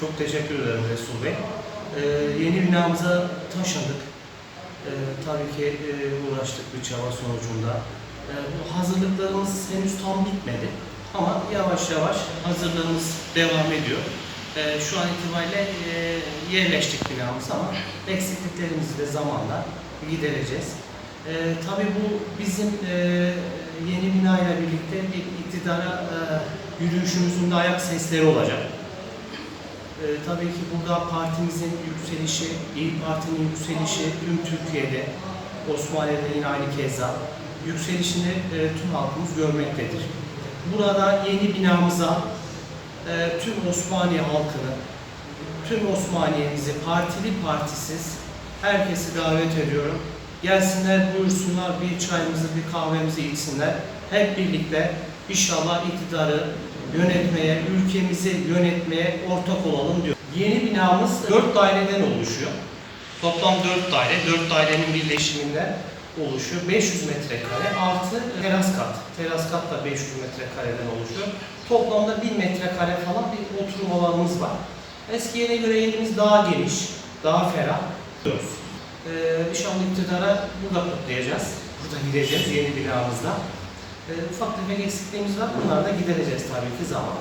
Çok teşekkür ederim Resul Bey. Ee, yeni binamıza taşındık. Ee, tabii ki e, uğraştık bir çaba sonucunda. Ee, bu hazırlıklarımız henüz tam bitmedi. Ama yavaş yavaş hazırlığımız devam ediyor. Ee, şu an itibariyle e, yerleştik binamız ama eksikliklerimizi de zamanla gidereceğiz. Ee, tabii bu bizim e, yeni binayla birlikte bir iktidara e, yürüyüşümüzün de ayak sesleri olacak. Ee, tabii ki burada partimizin yükselişi, İyi Parti'nin yükselişi tüm Türkiye'de, Osmaniye'de yine aynı keza yükselişini e, tüm halkımız görmektedir. Burada yeni binamıza e, tüm Osmaniye halkını, tüm Osmaniye'mizi partili partisiz herkesi davet ediyorum. Gelsinler, buyursunlar, bir çayımızı, bir kahvemizi içsinler. Hep birlikte inşallah iktidarı yönetmeye, ülkemizi yönetmeye ortak olalım diyor. Yeni binamız 4 daireden oluşuyor. Toplam 4 daire, 4 dairenin birleşiminden oluşuyor. 500 metrekare artı teras kat. Teras kat da 500 metrekareden oluşuyor. Toplamda 1000 metrekare falan bir oturum alanımız var. Eskiye göre yerimiz daha geniş, daha ferah. diyoruz. Ee, inşallah iktidara burada kutlayacağız. Burada gideceğiz yeni binamızda. Ee, ufak tefek eksikliğimiz var. Bunları da gidereceğiz tabii ki zaman.